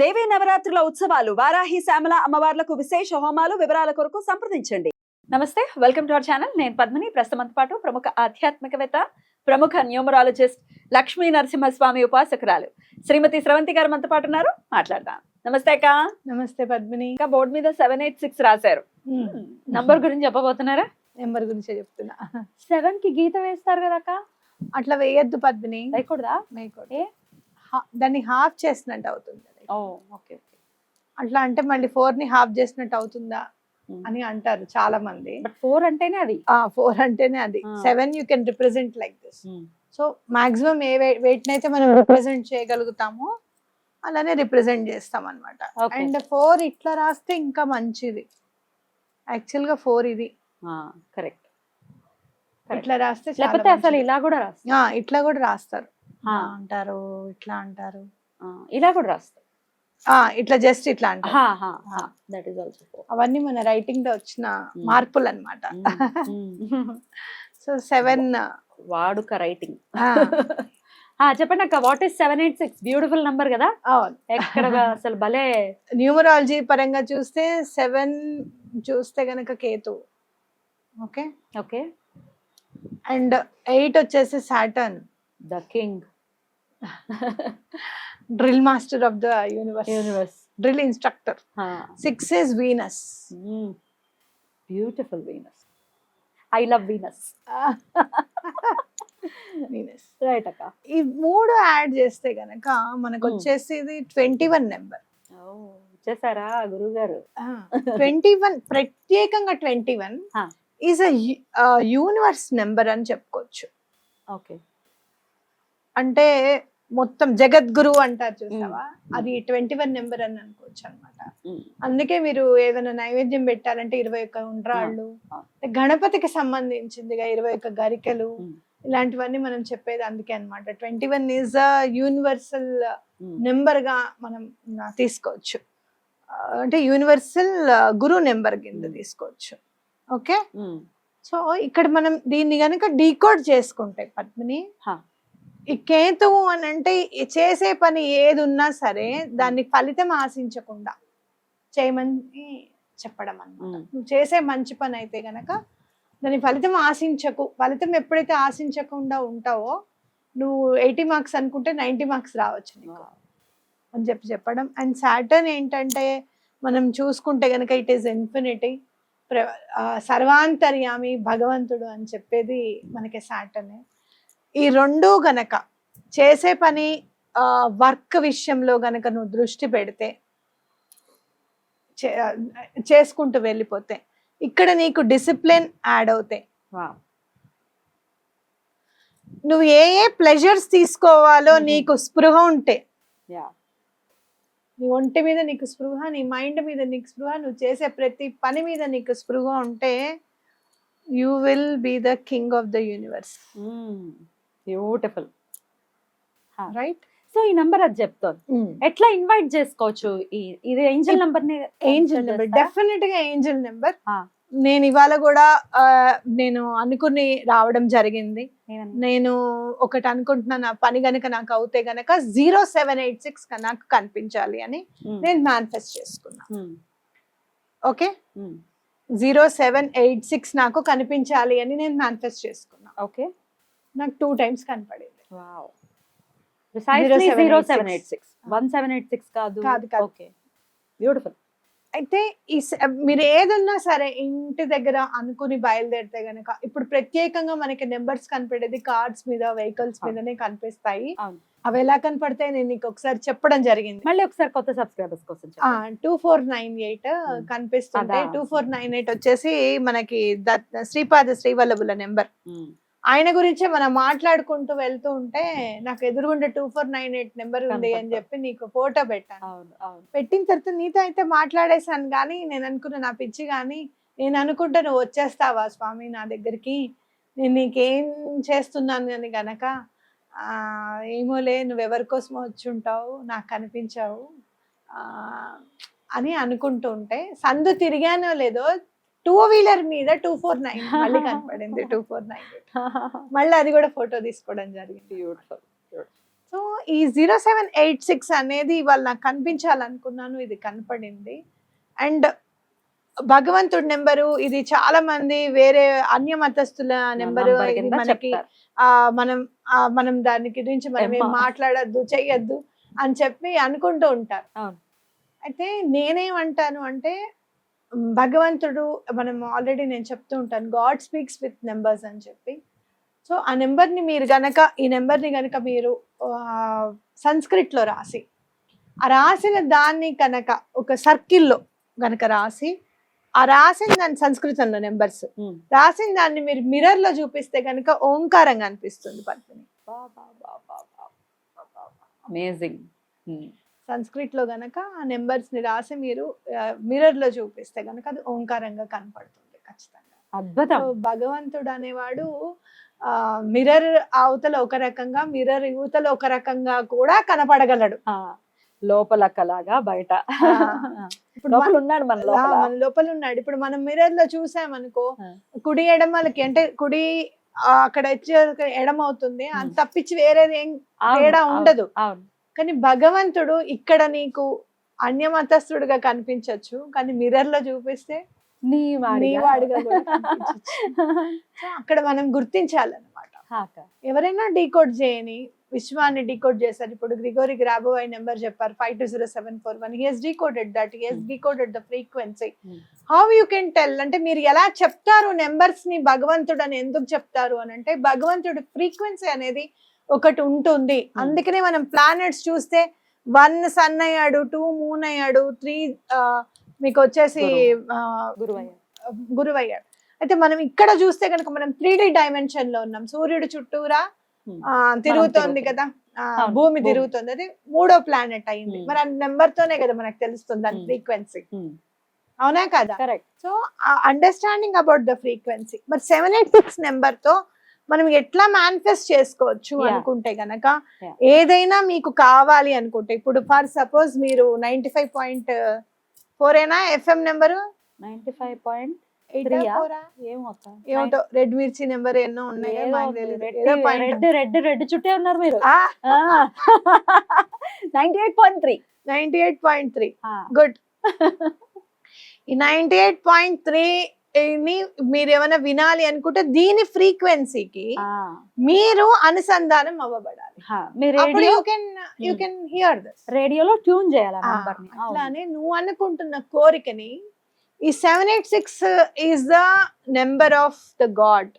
దేవీ నవరాత్రుల ఉత్సవాలు వారాహి శ్యామల అమ్మవార్లకు విశేష హోమాలు వివరాల కొరకు సంప్రదించండి. నమస్తే వెల్కమ్ టు అవర్ ఛానల్. నేను పద్మిని. ప్రస్తుతంతో పాటు ప్రముఖ ఆధ్యాత్మికవేత్త ప్రముఖ న్యూమరాలజిస్ట్ లక్ష్మీ నరసింహస్వామి ఉపాసకురాలు శ్రీమతి స్రవంతి గారు మనతో పాటు ఉన్నారు. మాట్లాడదాం. నమస్తే అక్క. నమస్తే పద్మిని. ఇంకా బోర్డు మీద సెవెన్ ఎయిట్ సిక్స్ రాశారు. నంబర్ గురించి చెప్పబోతున్నారా? నెంబర్ గురించే చెప్తున్నా. సెవెన్కి గీత వేస్తారు కదా అక్క. అట్లా వేయద్దు పద్మిని. వేయకూడదా? వేయకూడదు. దాన్ని హాఫ్ చేసినట్టు అవుతుంది. అది. ఓ ఓకే అట్లా అంటే మళ్ళీ ఫోర్ని హాఫ్ చేసినట్టు అవుతుందా అని అంటారు చాలా మంది. బట్ ఫోర్ అంటేనే అది. ఫోర్ అంటేనే అది. Seven you can represent like this. So maximum a weight అయితే మనం రిప్రజెంట్ చేయగలుగుతామో అలానే రిప్రజెంట్ చేస్తాం అనమాట. అండ్ ఫోర్ ఇట్లా రాస్తే ఇంకా మంచిది. యాక్చువల్గా ఫోర్ ఇది. కరెక్ట్. ఇట్లా రాస్తే లేకపోతే అసలు. ఇలా కూడా రాస్తారు. ఇట్లా కూడా రాస్తారు. అంటారు ఇట్లా అంటారు. ఇలా కూడా రాస్తారు. ఇట్లా జస్ట్ ఇట్లా దట్ ఈస్ ఆల్సో అవన్నీ మన రైటింగ్లో వచ్చిన మార్పులు అన్నమాట సో సెవెన్ వాడుక రైటింగ్ చెప్పండి అక్క what is seven eight six beautiful number కదా? ఎక్కడ అసలు భలే న్యూమరాలజీ పరంగా చూస్తే సెవెన్ చూస్తే గనక Ketu. Okay? Okay. And eight వచ్చేసి Saturn. The king drill master of the universe universe drill instructor six is Venus beautiful Venus I love Venus Venus right అక్క. ఈ మూడు యాడ్ చేస్తే గనక మనకు Hmm. వచ్చేసి ఇది ట్వంటీ వన్ నెంబర్ వచ్చేసారా గురువు గారు ట్వంటీ వన్ ప్రత్యేకంగా twenty one. Is a universe number అని చెప్పుకోవచ్చు. ఓకే అంటే మొత్తం జగద్గురు అంటారు చూసావా? అది ట్వంటీ వన్ నెంబర్ అని అనుకోవచ్చు అనమాట అందుకే మీరు ఏదైనా నైవేద్యం పెట్టాలంటే ఇరవై ఒక్క ఉండ్రాళ్ళు. గణపతికి సంబంధించిందిగా ఇరవై ఒక్క గరికలు. ఇలాంటివన్నీ మనం చెప్పేది అందుకే అన్నమాట. Twenty one is a universal నెంబర్గా మనం తీసుకోవచ్చు. అంటే యూనివర్సల్ గురు నెంబర్ కింద. తీసుకోవచ్చు. ఓకే? సో ఇక్కడ మనం దీన్ని గనుక డీకోడ్ చేసుకుంటే పద్మిని. ఈ కేతువు అని అంటే చేసే పని ఏది ఉన్నా సరే దాన్ని ఫలితం ఆశించకుండా చేయమని చెప్పడం అన్నమాట. నువ్వు చేసే మంచి పని అయితే గనక దాని ఫలితం ఆశించకు. ఫలితం ఎప్పుడైతే ఆశించకుండా ఉంటావో నువ్వు ఎయిటీ మార్క్స్ అనుకుంటే నైంటీ మార్క్స్ రావచ్చు నీకు. అని చెప్పి చెప్పడం. అండ్ సాటర్న్ ఏంటంటే మనం చూసుకుంటే గనక ఇట్ ఈస్ ఇన్ఫినిటీ. సర్వాంతర్యామి భగవంతుడు అని చెప్పేది మనకి సాటర్నే. ఈ రెండు గనక చేసే పని వర్క్ విషయంలో గనక నువ్వు దృష్టి పెడితే చేసుకుంటూ వెళ్ళిపోతే ఇక్కడ నీకు డిసిప్లిన్ యాడ్ అవుతాయి. నువ్వు ఏ ఏ ప్లెజర్స్ తీసుకోవాలో. నీకు స్పృహ ఉంటే యా. నీ ఒంటి మీద నీకు స్పృహ నీ మైండ్ మీద నీకు స్పృహ నువ్వు చేసే ప్రతి పని మీద నీకు స్పృహ ఉంటే you will be the king of the universe. Beautiful right so ఈ నంబర్ అది చెప్తోంది. ఎట్లా ఇన్వైట్ చేసుకోవచ్చు? ఇది ఏంజల్ నంబర్ ఏంజల్ నెంబర్ డెఫినెట్గా ఏంజల్ నెంబర్. నేను ఇవాళ కూడా నేను అనుకుని రావడం జరిగింది. నేను ఒకటి అనుకుంటున్నాను ఆ పని గనక నాకు అవుతే గనక జీరో సెవెన్ ఎయిట్ సిక్స్ నాకు కనిపించాలి అని నేను మేనిఫెస్ట్ చేసుకున్నా. Okay zero seven eight six నాకు కనిపించాలి అని నేను మేనిఫెస్ట్ చేసుకున్నా. ఓకే నాకు టూ టైమ్స్ కనపడింది zero seven. Eight six one seven eight six కాదు కాదు, కాదు. ఓకే బ్యూటిఫుల్ అయితే ఈ మీరు ఏదున్నా సరే ఇంటి దగ్గర అనుకుని బయలుదేరితే గనక ఇప్పుడు ప్రత్యేకంగా మనకి నెంబర్స్ కనపడేది కార్డ్స్ మీద వెహికల్స్. మీదనే కనిపిస్తాయి. అవి ఎలా కనపడతాయి నేను నీకు ఒకసారి చెప్పడం జరిగింది మళ్ళీ ఒకసారి కొత్త సబ్స్క్రైబర్స్ కోసం. Two four nine eight. కనిపిస్తుంది? టూ ఫోర్ నైన్ ఎయిట్ వచ్చేసి మనకి శ్రీపాద శ్రీవల్లభుల నెంబర్. ఆయన గురించే మనం మాట్లాడుకుంటూ వెళ్తూ ఉంటే నాకు ఎదురుగుండా two four nine eight number ఉంది అని. చెప్పి నీకు ఫోటో పెట్టాను. పెట్టిన తర్వాత నీతో అయితే మాట్లాడేశాను కానీ నేను అనుకున్న నా పిచ్చి కానీ నేను అనుకుంటే నువ్వు వచ్చేస్తావా స్వామి నా దగ్గరికి? నేను నీకేం చేస్తున్నాను అని గనక ఆ, ఏమోలే నువ్వు ఎవరి కోసం వచ్చి ఉంటావు నాకు కనిపించావు ఆ, అని అనుకుంటూ ఉంటే సందు తిరిగానో లేదో టూ వీలర్ మీద టూ ఫోర్ నైన్ మళ్ళీ కనపడింది టూ ఫోర్ నైన్ మళ్ళీ అది కూడా ఫోటో తీసుకోవడం జరిగింది బ్యూటిఫుల్ సో సో ఈ జీరో సెవెన్ ఎయిట్ సిక్స్ అనేది ఇవాళ నాకు కనిపించాలనుకున్నాను ఇది కనపడింది అండ్ భగవంతుడి నెంబరు ఇది చాలా మంది వేరే అన్య మతస్థుల నెంబరు మనకి చెప్తారు. ఆ మనం ఆ మనం దాని గురించి మనం ఏం? మాట్లాడద్దు చెయ్యొద్దు అని చెప్పి అనుకుంటూ ఉంటారు. అయితే నేనేమంటాను అంటే భగవంతుడు మనం ఆల్రెడీ నేను చెప్తూ ఉంటాను గాడ్ స్పీక్స్ విత్ నెంబర్స్ అని చెప్పి. సో ఆ నెంబర్ని మీరు గనక ఈ నెంబర్ని గనక మీరు ఆ, సంస్కృత్లో రాసి ఆ రాసిన దాన్ని కనుక ఒక సర్కిల్లో గనక రాసి ఆ రాసిన దాని సంస్కృతంలో నెంబర్స్ ఉమ్. రాసిన దాన్ని మీరు మిర్రర్లో చూపిస్తే కనుక ఓంకారంగా అనిపిస్తుంది పద్మిని. అమేజింగ్ సంస్కృత్లో గనక ఆ నెంబర్స్ని రాసి మీరు మిర్రర్లో చూపిస్తే గనక అది ఓంకారంగా కనపడుతుంది ఖచ్చితంగా. అద్భుతం. భగవంతుడు అనేవాడు ఆ మిర్రర్ అవతల ఒక రకంగా మిర్రర్ యువతల ఒక రకంగా కూడా కనపడగలడు. లోపల కలాగా బయట. ఇప్పుడు లోపల ఉన్నాడు మన లోపల. మన లోపల ఉన్నాడు. ఇప్పుడు మనం మిర్రర్లో చూసామనుకో. కుడి ఎడమలకి అంటే కుడి అక్కడ వచ్చే ఎడమ అవుతుంది. అది. తప్పించి వేరేది ఏం తేడా అవును, ఉండదు. కానీ భగవంతుడు ఇక్కడ నీకు అన్యమతస్థుడుగా కనిపించొచ్చు కానీ మిర్రర్లో చూపిస్తే నీ వాడిగా. అక్కడ మనం గుర్తించాలన్నమాట. ఎవరైనా డీకోడ్ చేయని విశ్వాన్ని డీకోడ్ చేశారు. ఇప్పుడు గ్రిగోరి గ్రాబోవై నెంబర్ చెప్పారు five two zero seven four one he has decoded that he has Hmm. Decoded the frequency. How you can tell అంటే మీరు ఎలా చెప్తారు? నెంబర్స్ని భగవంతుడు అని ఎందుకు చెప్తారు? అని అంటే భగవంతుడు ఫ్రీక్వెన్సీ అనేది ఒకటి ఉంటుంది. అందుకనే మనం ప్లానెట్స్ చూస్తే వన్ సన్ అయ్యాడు టూ మూన్ అయ్యాడు త్రీ మీకు వచ్చేసి ఆ, గురువయ్య గురువు అయ్యాడు అయితే మనం ఇక్కడ చూస్తే కనుక మనం త్రీ డి డైమెన్షన్లో ఉన్నాం. సూర్యుడు చుట్టూరా తిరుగుతోంది. కదా? భూమి. తిరుగుతుంది. అది మూడో ప్లానెట్ అయింది. మరి ఆ నెంబర్ తోనే కదా మనకు తెలుస్తుంది దాని. ఫ్రీక్వెన్సీ. అవునా కదా? Correct. So understanding about the frequency మరి సెవెన్ ఎయిట్ సిక్స్ నెంబర్తో మనం ఎట్లా మేనిఫెస్ట్ చేసుకోవచ్చు. అనుకుంటే గనక. ఏదైనా మీకు కావాలి అనుకుంటే ఇప్పుడు ఫర్ సపోజ్ మీరు నైన్టీ ఫైవ్ పాయింట్ ఫోర్ ఏనా FM number? Ninety five point ఏమిటో రెడ్ మిర్చి నెంబర్ ఎన్నో ఉన్నాయి. రెడ్ రెడ్ చుట్టే ఉన్నారు మీరు. Ninety eight point three ninety eight point three good ninety eight point three మీరు ఏమైనా వినాలి అనుకుంటే దీని ఫ్రీక్వెన్సీకి మీరు అనుసంధానం అవ్వబడాలి మీ అప్పుడు radio you can you. Can hear this రేడియోలో ట్యూన్ చేయాలి నంబర్. అట్లానే నువ్వు అనుకుంటున్న కోరికని ఈ seven eight six is the number of the god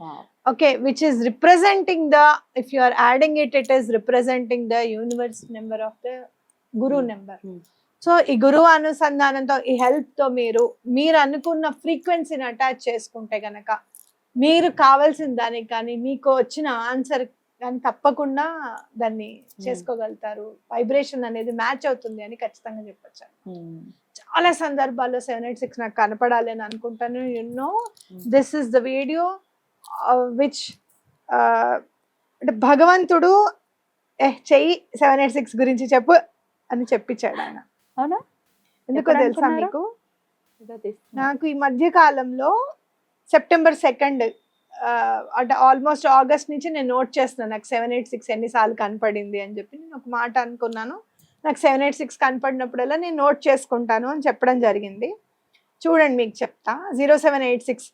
Wow. okay which is representing the if you are adding it it is representing the universe number of the guru Hmm. number Hmm. So ఈ గురువు అనుసంధానంతో ఈ హెల్ప్తో మీరు మీరు అనుకున్న ఫ్రీక్వెన్సీని attach చేసుకుంటే గనక మీరు కావాల్సిన దానికి కానీ మీకు వచ్చిన ఆన్సర్ కానీ తప్పకుండా దాన్ని చేసుకోగలుగుతారు. వైబ్రేషన్ అనేది మ్యాచ్ అవుతుంది అని ఖచ్చితంగా చెప్పొచ్చు. ఉమ్. చాలా సందర్భాల్లో సెవెన్ ఎయిట్ సిక్స్ నాకు కనపడాలి అని అనుకుంటాను. Hmm. This is the video which అంటే భగవంతుడు ఏ చెయ్యి సెవెన్ ఎయిట్ సిక్స్ గురించి చెప్పు అని చెప్పించాడు ఆయన. అవునా ఎందుకో తెలుసా? మీకు. నాకు ఈ మధ్య కాలంలో సెప్టెంబర్ సెకండ్ అంటే ఆల్మోస్ట్ ఆగస్ట్ నుంచి నేను నోట్ చేస్తున్నాను నాకు సెవెన్ ఎయిట్ సిక్స్ ఎన్నిసార్లు కనపడింది అని చెప్పి నేను ఒక మాట అనుకున్నాను నాకు సెవెన్ ఎయిట్ సిక్స్ కనపడినప్పుడల్లా నేను నోట్ చేసుకుంటాను అని చెప్పడం జరిగింది చూడండి మీకు చెప్తా zero seven eight six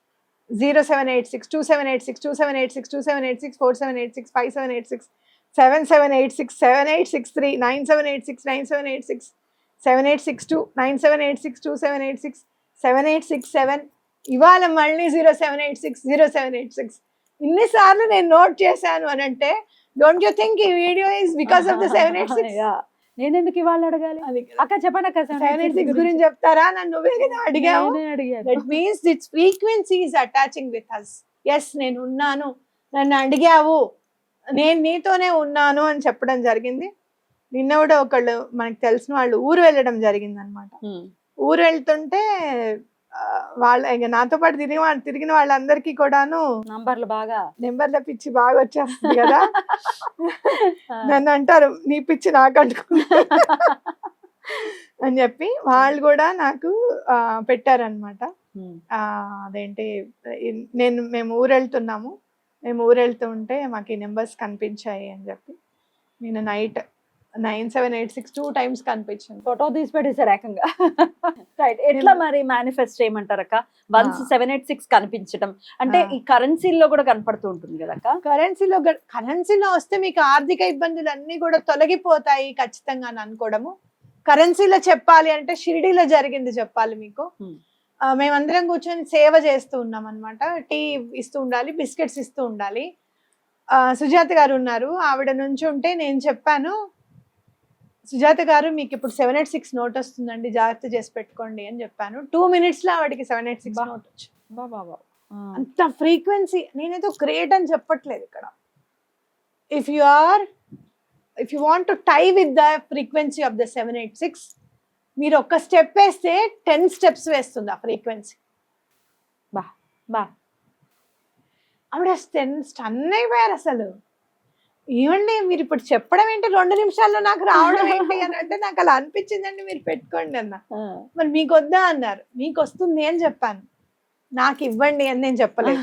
zero seven eight six two seven eight six two seven eight six two seven eight six four seven eight six five seven eight six seven seven eight six seven eight six three nine seven eight six nine seven eight six seven eight six two nine seven eight six two seven eight six seven eight six seven ఇవాళ మళ్ళీ zero seven eight six zero seven eight six. ఇన్నిసార్లు నేను note చేశాను అని అంటే don't you think ఈ video is because of the seven eight six. నేను ఎందుకు ఇవాళ అడగాలి? అక్క చెప్పండి అక్క సెవెన్ ఎయిట్ సిక్స్ గురించి? చెప్తారా? నన్ను నువ్వే కదా అడిగావు. That means it's frequency is attaching with us as నేను ఉన్నాను. నన్ను అడిగావు. నేను నీతోనే ఉన్నాను అని చెప్పడం జరిగింది. నిన్న కూడా ఒకళ్ళు మనకు తెలిసిన వాళ్ళు ఊరు వెళ్ళడం జరిగింది అనమాట. ఊరు వెళ్తుంటే వాళ్ళ ఇక నాతో పాటు తిరిగి తిరిగిన వాళ్ళందరికీ కూడాను నంబర్లు బాగా. నెంబర్ల పిచ్చి బాగా వచ్చేస్తుంది కదా. నన్ను అంటారు నీ పిచ్చి నాకు అంటుకుంది అని చెప్పి వాళ్ళు కూడా నాకు పెట్టారనమాట. అదేంటి నేను మేము ఊరు వెళ్తున్నాము. మేము ఊరు వెళ్తూ ఉంటే మాకు ఈ నెంబర్స్ కనిపించాయి అని చెప్పి. నిన్న night nine seven eight six two times కనిపించింది. ఫోటో తీసి పెట్టేశారు ఏకంగా. రైట్ ఎట్లా మరి మేనిఫెస్ట్ చేయమంటారక్క? వన్స్. సెవెన్ ఎయిట్ సిక్స్ కనిపించడం అంటే. ఈ కరెన్సీలో కూడా కనపడుతూ ఉంటుంది కదా కరెన్సీలో కరెన్సీలో వస్తే మీకు ఆర్థిక ఇబ్బందులు అన్ని కూడా తొలగిపోతాయి ఖచ్చితంగా అని అనుకోవడము. కరెన్సీలో చెప్పాలి అంటే షిరిడీలో జరిగింది చెప్పాలి మీకు. మేమందరం కూర్చొని సేవ చేస్తూ ఉన్నాం అనమాట టీ ఇస్తూ ఉండాలి బిస్కెట్స్ ఇస్తూ ఉండాలి. సుజాత గారు ఉన్నారు. ఆవిడ నుంచి ఉంటే నేను చెప్పాను సుజాత గారు మీకు ఇప్పుడు సెవెన్ ఎయిట్ సిక్స్ నోట్ వస్తుందండి జాగ్రత్త చేసి పెట్టుకోండి అని చెప్పాను. టూ మినిట్స్లో ఆవిడకి సెవెన్ ఎయిట్ సిక్స్ బా. నోట్ వచ్చి బాబా అంత ఫ్రీక్వెన్సీ నేనేదో గ్రేట్ అని చెప్పట్లేదు ఇక్కడ. If you are if you want to tie with the frequency of the seven eight six మీరు ఒక్క స్టెప్ వేస్తే టెన్ స్టెప్స్ వేస్తుంది ఆ ఫ్రీక్వెన్సీ బా ఆవిడ స్టెన్ స్టన్ అయిపోయారు అసలు. ఏమండి మీరు ఇప్పుడు చెప్పడం ఏంటి? రెండు నిమిషాల్లో నాకు రావడం ఏంటి అని అంటే నాకు అలా అనిపించిందండి మీరు పెట్టుకోండి అన్న. మరి మీకు వద్దా అన్నారు. మీకు వస్తుంది అని చెప్పాను. నాకు ఇవ్వండి అని నేను చెప్పలేదు.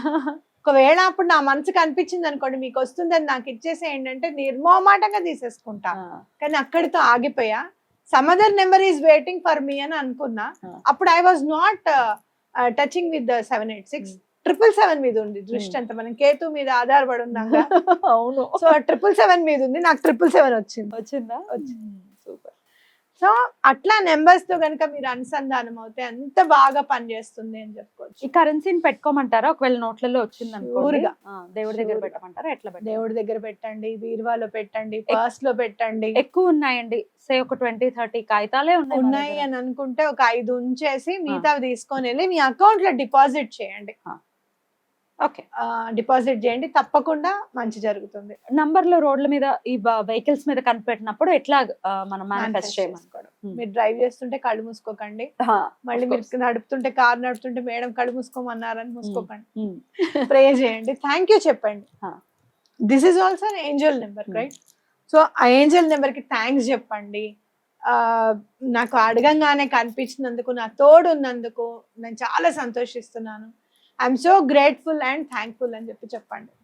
ఒకవేళ అప్పుడు నా మనసుకు అనిపించింది అనుకోండి మీకు వస్తుంది అని నాకు ఇచ్చేసేయండి అంటే నిర్మోమాటంగా తీసేసుకుంటా. కానీ అక్కడితో ఆగిపోయా. Some other number is waiting for me అని అనుకున్నా. అప్పుడు I was not touching with the seven eight six triple seven మీద ఉంది దృష్టి. అంతా. మనం కేతు మీద ఆధారపడి ఉన్నాగా అవును. సో ట్రిపుల్ సెవెన్ మీద ఉంది. నాకు ట్రిపుల్ సెవెన్ వచ్చింది. వచ్చిందా? వచ్చింది. సూపర్. సో అట్లా నెంబర్స్తో కనుక మీరు అనుసంధానం అవుతే అంత బాగా పనిచేస్తుంది అని చెప్పుకోవచ్చు. ఈ కరెన్సీని పెట్టుకోమంటారా? ఒకవేళ నోట్లలో వచ్చింది అనుకోండి. Sure గా. ఆ, దేవుడి దగ్గర. పెట్టమంటారా ఎట్లా దేవుడి దగ్గర పెట్టండి బీరువాలో పెట్టండి పర్స్లో పెట్టండి. ఎక్కువ ఉన్నాయండి. సే ఒక ట్వంటీ థర్టీ కాగితాలే ఉన్నాయి ఉన్నాయి. అని అనుకుంటే ఒక ఐదు ఉంచేసి మిగతావి తీసుకొని వెళ్ళి మీ అకౌంట్లో డిపాజిట్ చేయండి. డిపాజిట్ చేయండి తప్పకుండా మంచి జరుగుతుంది. నంబర్లో రోడ్ల మీద ఈ వెహికల్స్ మీద కనిపెట్టినప్పుడు ఎట్లా మనం మేనిఫెస్ట్ Manifest చేయమని? చేసుకోవడం. Hmm. మీరు డ్రైవ్ చేస్తుంటే కళ్ళు మూసుకోకండి. మళ్ళీ మీరు నడుపుతుంటే కార్ నడుపుతుంటే మేడం కళ్ళు మూసుకోమన్నారని మూసుకోకండి. ప్రే చేయండి. థ్యాంక్ యూ చెప్పండి. This is also angel number. Right so ఆ ఏంజల్ నెంబర్కి థ్యాంక్స్ చెప్పండి. ఆ, నాకు అడగంగానే కనిపించినందుకు నా తోడు ఉన్నందుకు నేను చాలా సంతోషిస్తున్నాను. I'm so grateful and thankful అని చెప్పి చెప్పండి